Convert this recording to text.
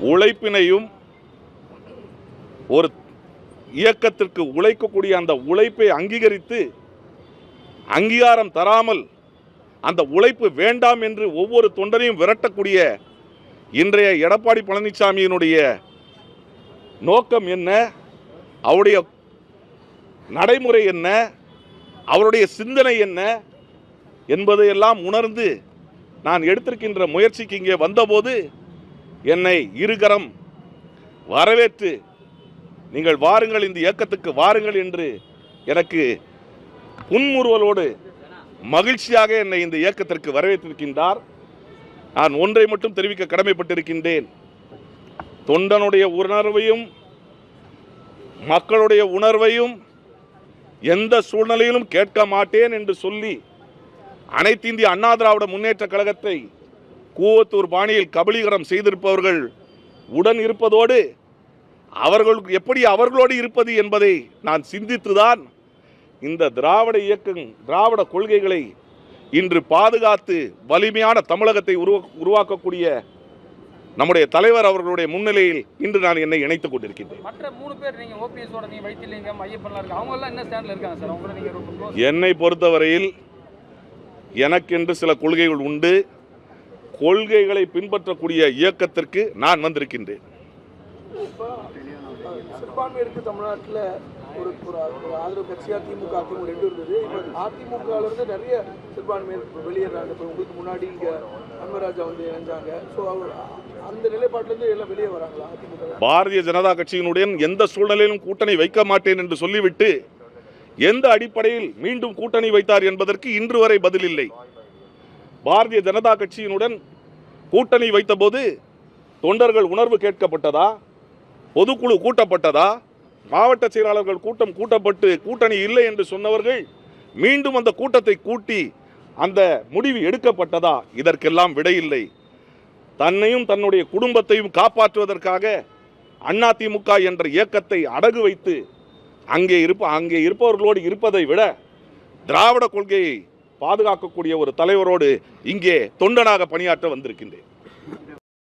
உழைப்பினையும் ஒரு இயக்கத்திற்கு உழைக்கக்கூடிய அந்த உழைப்பை அங்கீகரித்து அங்கீகாரம் தராமல் அந்த உழைப்பு வேண்டாம் என்று ஒவ்வொரு தொண்டரையும் விரட்டக்கூடிய இன்றைய எடப்பாடி பழனிசாமியினுடைய நோக்கம் என்ன? அவருடைய நடைமுறை என்ன? அவருடைய சிந்தனை என்ன? என்பதையெல்லாம் உணர்ந்து நான் எடுத்திருக்கின்ற முயற்சிக்கு இங்கே வந்தபோது என்னை இருகரம் வரவேற்று நீங்கள் வாருங்கள் இந்த இயக்கத்துக்கு வாருங்கள் என்று எனக்கு புன்முறுவலோடு மகிழ்ச்சியாக என்னை இந்த இயக்கத்திற்கு வரவேற்றிருக்கின்றார். நான் ஒன்றை மட்டும் தெரிவிக்க கடமைப்பட்டிருக்கின்றேன். தொண்டனுடைய உணர்வையும் மக்களுடைய உணர்வையும் எந்த சூழ்நிலையிலும் கேட்க மாட்டேன் என்று சொல்லி அனைத்து இந்திய அண்ணா திராவிட முன்னேற்ற கழகத்தை கூவத்தூர் பாணியில் கபலீகரம் செய்திருப்பவர்கள் உடன் இருப்பதோடு அவர்கள் எப்படி அவர்களோடு இருப்பது என்பதை நான் சிந்தித்துதான் இந்த திராவிட இயக்கம் திராவிட கொள்கைகளை இன்று பாதுகாத்து வலிமையான தமிழகத்தை உருவா உருவாக்கக்கூடிய நம்முடைய தலைவர் அவர்களுடைய முன்னிலையில் இன்று நான் என்னை இணைத்துக் கொண்டிருக்கின்றேன். மற்ற மூணு பேர் நீங்க ஓபிஎஸோட நீங்க வைத்திலிங்கம் ஐயப்பன்லாம் இருக்கு அவங்க எல்லாம் என்ன ஸ்டாண்ட்ல இருக்காங்க சார்? அவங்கள நீங்க. என்னை பொறுத்தவரையில் எனக்கென்று சில கொள்கைகள் உண்டு. கொள்கைகளை பின்பற்றக்கூடிய இயக்கத்திற்கு நான் வந்திருக்கின்றேன். சிறுபான்மையிற்கு தமிழ்நாட்டில் ஒரு ஒரு ஆதரவு கட்சியாக திமுக அதிமுக ரெண்டு இருந்தது. இப்போ நிறைய சிறுபான்மையர் வெளியேறாங்க. இப்போ உங்களுக்கு முன்னாடி இங்கே வந்து இணைஞ்சாங்க. ஸோ அவர் அந்த நிலைப்பாட்டிலேருந்து எல்லாம் வெளியே வராங்களா அதிமுக? பாரதிய ஜனதா கட்சியினுடன் எந்த சூழ்நிலையிலும் கூட்டணி வைக்க மாட்டேன் என்று சொல்லிவிட்டு எந்த அடிப்படையில் மீண்டும் கூட்டணி வைத்தார் என்பதற்கு இன்று வரை பதில் இல்லை. பாரதிய ஜனதா கட்சியினுடன் கூட்டணி வைத்தபோது தொண்டர்கள் உணர்வு கேட்கப்பட்டதா? பொதுக்குழு கூட்டப்பட்டதா? மாவட்ட செயலாளர்கள் கூட்டம் கூட்டப்பட்டு கூட்டணி இல்லை என்று சொன்னவர்கள் மீண்டும் அந்த கூட்டத்தை கூட்டி அந்த முடிவு எடுக்கப்பட்டதா? இதற்கெல்லாம் விடையில்லை. தன்னையும் தன்னுடைய குடும்பத்தையும் காப்பாற்றுவதற்காக அதிமுக என்ற இயக்கத்தை அடகு வைத்து அங்கே இருப்ப அங்கே இருப்பவர்களோடு இருப்பதை விட திராவிட கொள்கையை பாதுகாக்கக்கூடிய ஒரு தலைவரோடு இங்கே தொண்டனாக பணியாற்ற வந்திருக்கின்றேன்.